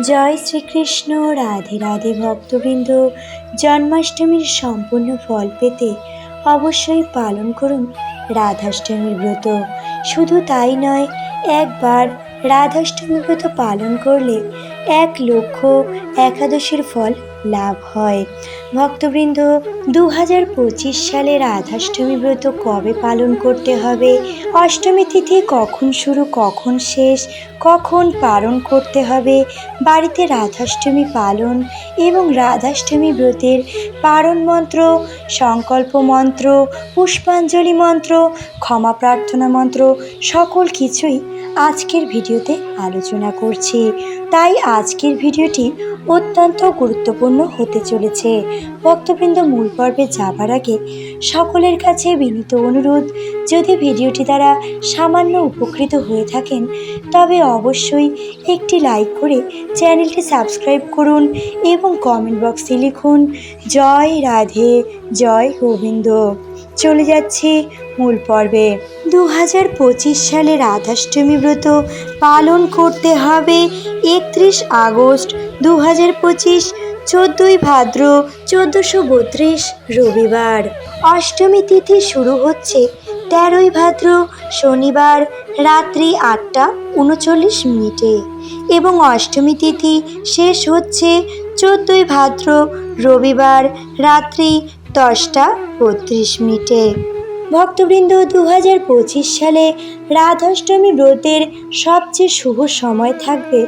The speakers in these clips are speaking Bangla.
জয় শ্রীকৃষ্ণ, রাধে রাধে ভক্তবৃন্দ। জন্মাষ্টমীর সম্পূর্ণ ফল পেতে অবশ্যই পালন করুন রাধাষ্টমীর ব্রত। শুধু তাই নয়, একবার রাধাষ্টমী ব্রত পালন করলে এক লক্ষ একাদশীর ফল লাভ হয়। ভক্তবৃন্দ দু হাজার পঁচিশ সালে রাধাষ্টমী ব্রত কবে পালন করতে হবে? অষ্টমী তিথি কখন শুরু, কখন শেষ, কখন পালন করতে হবে? বাড়িতে রাধাষ্টমী পালন এবং রাধাষ্টমী ব্রতের পারণ মন্ত্র, সংকল্প মন্ত্র, পুষ্পাঞ্জলি মন্ত্র, ক্ষমা প্রার্থনা মন্ত্র, সকল কিছুই আজকের ভিডিওতে আলোচনা করছি। তাই আজকের ভিডিওটি অত্যন্ত গুরুত্বপূর্ণ হতে চলেছে। ভক্তবৃন্দ মূল পর্বে যাবার আগে সকলের কাছে বিনীত অনুরোধ, যদি ভিডিওটি দ্বারা সামান্য উপকৃত হয়ে থাকেন, তবে অবশ্যই একটি লাইক করে চ্যানেলটি সাবস্ক্রাইব করুন এবং কমেন্ট বক্সে লিখুন, জয় রাধে, জয় গোবিন্দ। চলে যাচ্ছি মূল পর্বে। দু হাজার পঁচিশ সালে রাধাষ্টমী ব্রত পালন করতে হবে একত্রিশ আগস্ট দু হাজার পঁচিশ চোদ্দোই ভাদ্র চোদ্দোশো বত্রিশ রবিবার। অষ্টমী তিথি শুরু হচ্ছে তেরোই ভাদ্র শনিবার রাত্রি আটটা উনচল্লিশ মিনিটে এবং অষ্টমী তিথি শেষ হচ্ছে চোদ্দই ভাদ্র রবিবার রাত্রি দশটা বত্রিশ মিনিটে। ভক্তবৃন্দ দু হাজার পঁচিশ সালে রাধাষ্টমী ব্রতের সবচেয়ে শুভ সময় থাকবে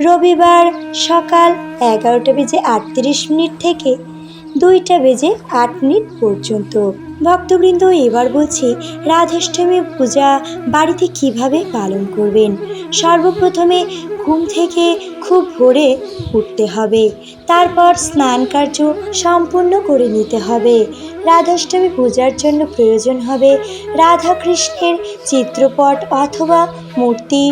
রবিবার সকাল এগারোটা বেজে আটত্রিশ মিনিট থেকে দুইটা বেজে আট মিনিট পর্যন্ত। ভক্তবৃন্দ, এবার বলছি রাধাষ্টমী পূজা বাড়িতে কীভাবে পালন করবেন? সর্বপ্রথমে ঘুম থেকে খুব ভোরে উঠতে হবে। তারপর স্নান কার্য সম্পূর্ণ করে নিতে হবে। রাধাষ্টমী পূজার জন্য প্রয়োজন হবে রাধাকৃষ্ণের চিত্রপট অথবা মূর্তি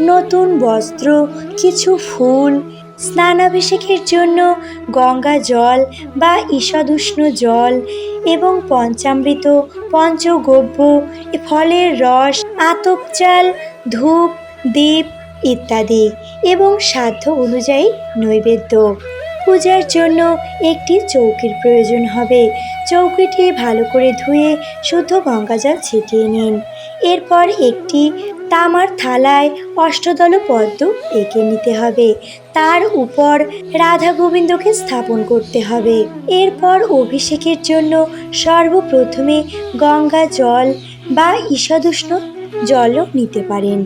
নতুন বস্ত্র, কিছু ফুল, স্নানাভিষেকের জন্য গঙ্গা জল বা ঈষদুষ্ণ জল এবং পঞ্চামৃত, পঞ্চগব্য, ফলের রস, আতপ চাল, ধূপ, দীপ ইত্যাদি এবং সাধ্য অনুযায়ী নৈবেদ্য। পূজার জন্য একটি চৌকির প্রয়োজন হবে। চৌকিটি ভালো করে ধুয়ে শুদ্ধ গঙ্গাজল ছিটিয়ে নিন। এরপর একটি তামার থালায় অষ্টদল পদ্ম এঁকে নিতে হবে। তার উপর রাধা গোবিন্দকে স্থাপন করতে হবে। এরপর অভিষেকের জন্য সর্বপ্রথমে গঙ্গা জল বা ঈষদুষ্ণ জলও নিতে পারেন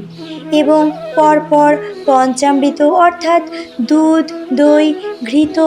এবং পরপর পঞ্চামৃত অর্থাৎ দুধ, দই, ঘৃত,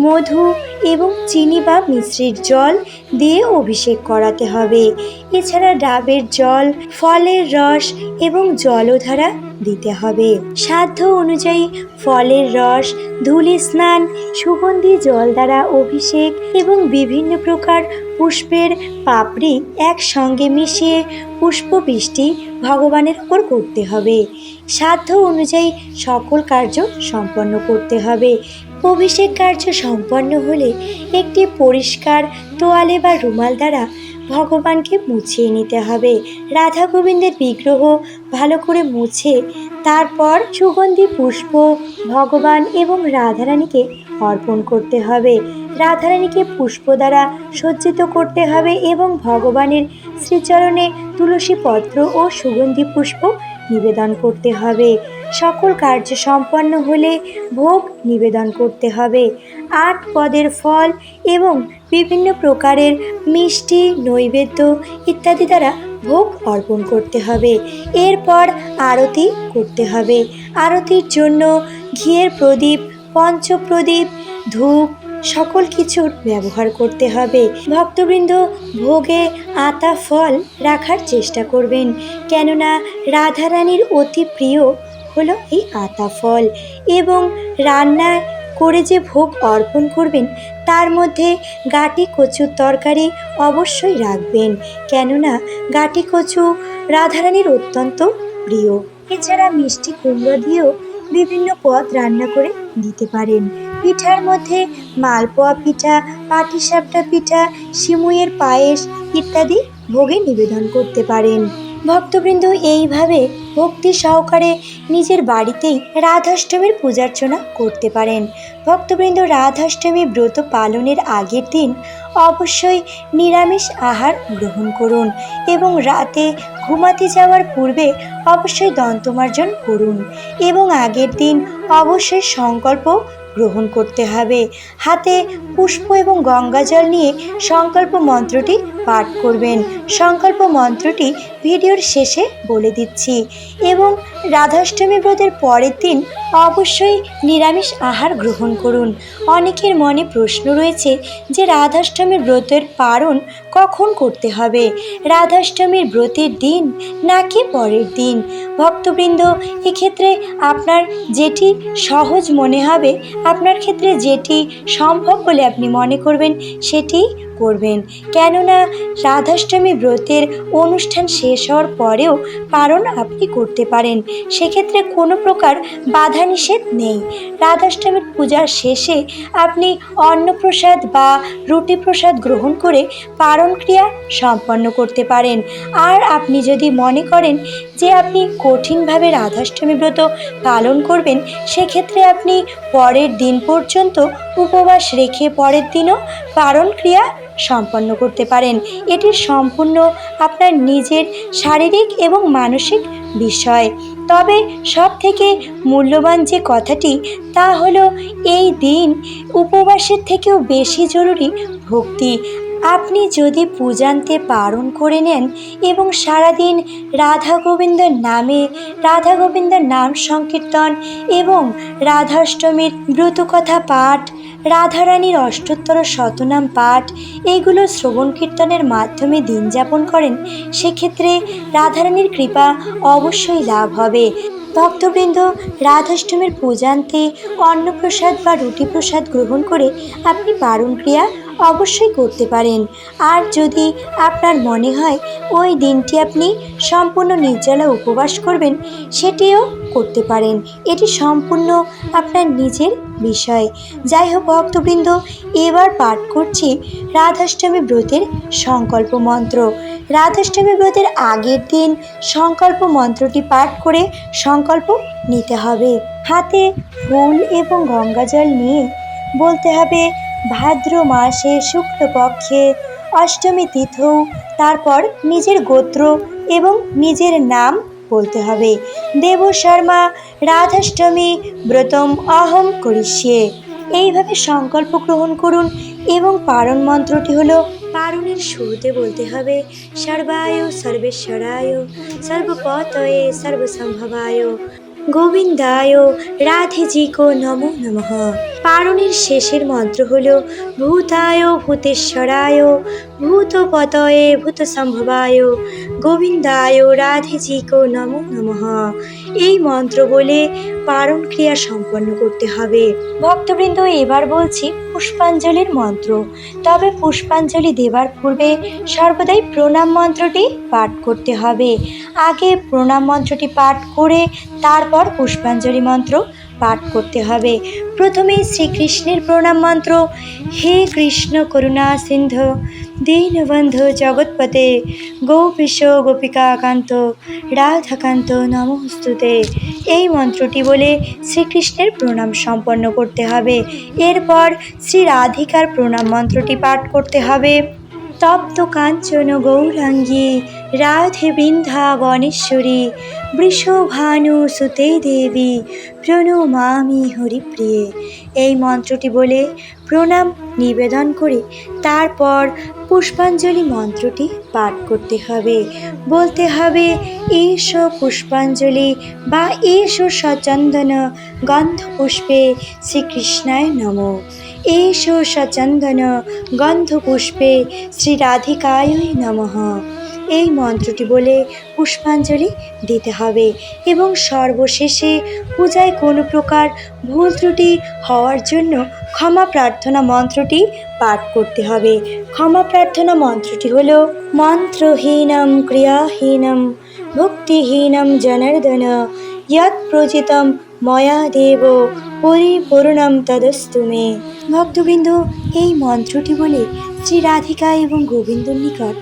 মধু এবং চিনি বা মিশ্রির জল দিয়ে অভিষেক করাতে হবে। এছাড়া ডাবের জল, ফলের রস এবং জলধারা দিতে হবে। সাধ্য অনুযায়ী ফলের রস, ধুলি স্নান, সুগন্ধি জল দ্বারা অভিষেক এবং বিভিন্ন প্রকার পুষ্পের পাপড়ি একসঙ্গে মিশিয়ে পুষ্পবৃষ্টি ভগবানের উপর করতে হবে। সাধ্য অনুযায়ী সকল কার্য সম্পন্ন করতে হবে। অভিষেক কার্য সম্পন্ন হলে একটি পরিষ্কার তোয়ালে বা রুমাল দ্বারা ভগবানকে মুছিয়ে নিতে হবে। রাধা গোবিন্দের বিগ্রহ ভালো করে মুছে, তারপর সুগন্ধি, পুষ্প, ভগবান এবং রাধারানীকে অর্পণ করতে হবে। রাধারানীকে পুষ্প দ্বারা সজ্জিত করতে হবে এবং ভগবানের শ্রীচরণে তুলসী পত্র ও সুগন্ধি পুষ্প নিবেদন করতে হবে। সকল কার্য সম্পন্ন হলে ভোগ নিবেদন করতে হবে। আট পদের ফল এবং বিভিন্ন প্রকারের মিষ্টি, নৈবেদ্য ইত্যাদি দ্বারা ভোগ অর্পণ করতে হবে। এরপর আরতি করতে হবে। আরতির জন্য ঘিয়ের প্রদীপ, পঞ্চপ্রদীপ, ধূপ সকল কিছুর ব্যবহার করতে হবে। ভক্তবৃন্দ ভোগে আতা ফল রাখার চেষ্টা করবেন। কেননা রাধারানীর অতি প্রিয় হলো এই আতা ফল এবং রান্না করে যে ভোগ অর্পণ করবেন, তার মধ্যে গাটি কচুর তরকারি অবশ্যই রাখবেন। কেননা, গাটি কচু রাধারানীর অত্যন্ত প্রিয়। এছাড়া মিষ্টি কুমড়ো দিয়েও বিভিন্ন পদ রান্না করে দিতে পারেন। পিঠার মধ্যে মালপোয়া পিঠা, পাটিসাপটা পিঠা, সিমুইয়ের পায়েস ইত্যাদি ভোগে নিবেদন করতে পারেন। ভক্তবৃন্দ এইভাবে ভক্তি সহকারে নিজের বাড়িতেই রাধাষ্টমীর পূজার্চনা করতে পারেন। ভক্তবৃন্দ রাধাষ্টমী ব্রত পালনের আগের দিন অবশ্যই নিরামিষ আহার গ্রহণ করুন এবং রাতে ঘুমাতে যাওয়ার পূর্বে অবশ্যই দন্তমার্জন করুন এবং আগের দিন অবশ্যই সংকল্প গ্রহণ করতে হবে। হাতে পুষ্প এবং গঙ্গাজল নিয়ে সংকল্প মন্ত্রটি পাঠ করবেন। সংকল্প মন্ত্রটি ভিডিওর শেষে বলে দিচ্ছি এবং রাধাষ্টমী ব্রতের পরের দিন অবশ্যই নিরামিষ আহার গ্রহণ করুন। অনেকের মনে প্রশ্ন রয়েছে যে রাধাষ্টমী ব্রতের পারণ কখন করতে হবে? রাধাষ্টমীর ব্রতের দিন নাকি পরের দিন? ভক্তবৃন্দ, এক্ষেত্রে আপনার যেটি সহজ মনে হবে, আপনার ক্ষেত্রে যেটি সম্ভব বলে আপনি মনে করবেন, সেটি করবেন। কেননা রাধাষ্টমী ব্রতের অনুষ্ঠান শেষ হওয়ার পরেও পালন আপনি করতে পারেন। সেক্ষেত্রে কোনো প্রকার বাধা নিষেধ নেই। রাধাষ্টমীর পূজার শেষে আপনি অন্নপ্রসাদ বা রুটি প্রসাদ গ্রহণ করে পারণ ক্রিয়া সম্পন্ন করতে পারেন। আর আপনি যদি মনে করেন যে আপনি কঠিনভাবে রাধাষ্টমী ব্রত পালন করবেন, সেক্ষেত্রে আপনি পরের দিন পর্যন্ত উপবাস রেখে পরের দিনও পারণ ক্রিয়া সম্পন্ন করতে পারেন। এটি সম্পূর্ণ আপনার নিজের শারীরিক এবং মানসিক বিষয়। তবে সব থেকে মূল্যবান যে কথাটি, তা হলো এই দিন উপবাসের থেকেও বেশি জরুরি ভক্তি। আপনি যদি পূজান্তে পালন করে নেন এবং সারাদিন রাধা গোবিন্দের নামে, রাধা গোবিন্দের নাম সংকীর্তন এবং রাধাষ্টমীর ব্রতকথা পাঠ রাধারানীর অষ্টোত্তর শতনাম পাঠ এইগুলো শ্রবণ কীর্তনের মাধ্যমে দিন যাপন করেন, সেক্ষেত্রে রাধারানীর কৃপা অবশ্যই লাভ হবে। ভক্তবৃন্দ, রাধাষ্টমীর পূজান্তে অন্নপ্রসাদ বা রুটি প্রসাদ গ্রহণ করে আপনি পারণ ক্রিয়া অবশ্যই করতে পারেন। আর যদি আপনার মনে হয় ওই দিনটি আপনি সম্পূর্ণ নির্জলা উপবাস করবেন, সেটিও করতে পারেন। এটি সম্পূর্ণ আপনার নিজের বিষয়। যাই হোক, ভক্তবৃন্দ, এবার পাঠ করছি রাধাষ্টমী ব্রতের সংকল্প মন্ত্র। রাধাষ্টমী ব্রতের আগের দিন সংকল্প মন্ত্রটি পাঠ করে সংকল্প নিতে হবে। হাতে ফুল এবং গঙ্গাজল নিয়ে বলতে হবে, ভাদ্র মাসে শুক্লপক্ষে অষ্টমী তিথৌ, তারপর নিজের গোত্র এবং নিজের নাম বলতে হবে। দেব শর্মা, রাধাষ্টমী, ব্রতম অহম করিষ্যে। এইভাবে সংকল্প গ্রহণ করুন এবং পারণ মন্ত্রটি হলো পারণের শুরুতে বলতে হবে। সর্বায় সর্বেশ্বরায়, সর্বপতয়ে সর্বসম্ভবায়। গোবিন্দায় রাধেজিকো নমো নমঃ। পারণের শেষের মন্ত্র হল, ভূতায় ভূতেশ্বরায় ভূতপতয়ে ভূতসম্ভবায়, গোবিন্দায় রাধেজিকো নমো নমঃ। এই মন্ত্র বলে পারণ ক্রিয়া সম্পন্ন করতে হবে। ভক্তবৃন্দ, এবার বলছি পুষ্পাঞ্জলির মন্ত্র। তবে পুষ্পাঞ্জলি দেবার পূর্বে সর্বদাই প্রণাম মন্ত্রটি পাঠ করতে হবে। আগে প্রণাম মন্ত্রটি পাঠ করে তারপর পুষ্পাঞ্জলি মন্ত্র পাঠ করতে হবে। প্রথমে শ্রীকৃষ্ণের প্রণাম মন্ত্র, হে কৃষ্ণ করুণা সিন্ধু, দীনবন্ধু জগৎপতে গোপীশ গোপিকাকান্ত, রাধাকান্ত নমস্তুতে। এই মন্ত্রটি বলে শ্রীকৃষ্ণের প্রণাম সম্পন্ন করতে হবে। এরপর শ্রী রাধিকার প্রণাম মন্ত্রটি পাঠ করতে হবে। তপ্ত কাঞ্চন গৌরাঙ্গী রাধে বৃন্দাবনেশ্বরী, বৃষভানু সুতে দেবী, প্রণমামি হরিপ্রিয়ে। এই মন্ত্রটি বলে প্রণাম, নিবেদন করে তারপর পুষ্পাঞ্জলি মন্ত্রটি পাঠ করতে হবে। বলতে হবে, এসো পুষ্পাঞ্জলি বা এসো সচন্দন গন্ধ পুষ্পে শ্রীকৃষ্ণায় নম। এসো সচন্দন গন্ধ পুষ্পে শ্রী রাধিকায় নমঃ। এই মন্ত্রটি বলে পুষ্পাঞ্জলি দিতে হবে এবং সর্বশেষে পূজায় কোনো প্রকার ভুল ত্রুটি হওয়ার জন্য ক্ষমা প্রার্থনা মন্ত্রটি পাঠ করতে হবে। ক্ষমা প্রার্থনা মন্ত্রটি হল মন্ত্রহীনম ক্রিয়াহীনম, ভক্তিহীনম জনার্দন, যৎ প্রচিতম ময়া দেব, পরিপূর্ণম তদস্তু মে। ভক্তবৃন্দ, এই মন্ত্রটি বলে শ্রী রাধিকা এবং গোবিন্দর নিকট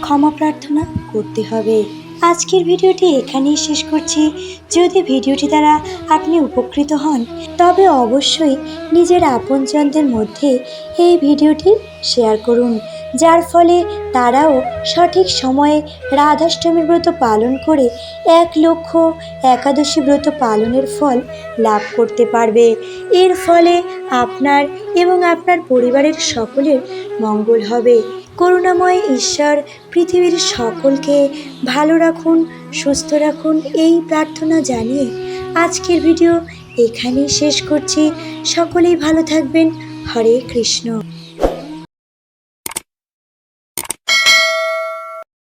ক্ষমা প্রার্থনা করতে হবে। আজকের ভিডিওটি এখানেই শেষ করছি। যদি ভিডিওটি দ্বারা আপনি উপকৃত হন, তবে অবশ্যই নিজের আপনজনদের মধ্যে এই ভিডিওটি শেয়ার করুন। যার ফলে তারাও সঠিক সময়ে রাধাষ্টমীর ব্রত পালন করে এক লক্ষ একাদশী ব্রত পালনের ফল লাভ করতে পারবে। এর ফলে আপনার এবং আপনার পরিবারের সকলের মঙ্গল হবে। করুণাময় ঈশ্বর পৃথিবীর সকলকে ভালো রাখুন, সুস্থ রাখুন এই প্রার্থনা জানিয়ে আজকের ভিডিও এখানেই শেষ করছি। সকলেই ভালো থাকবেন। হরে কৃষ্ণ।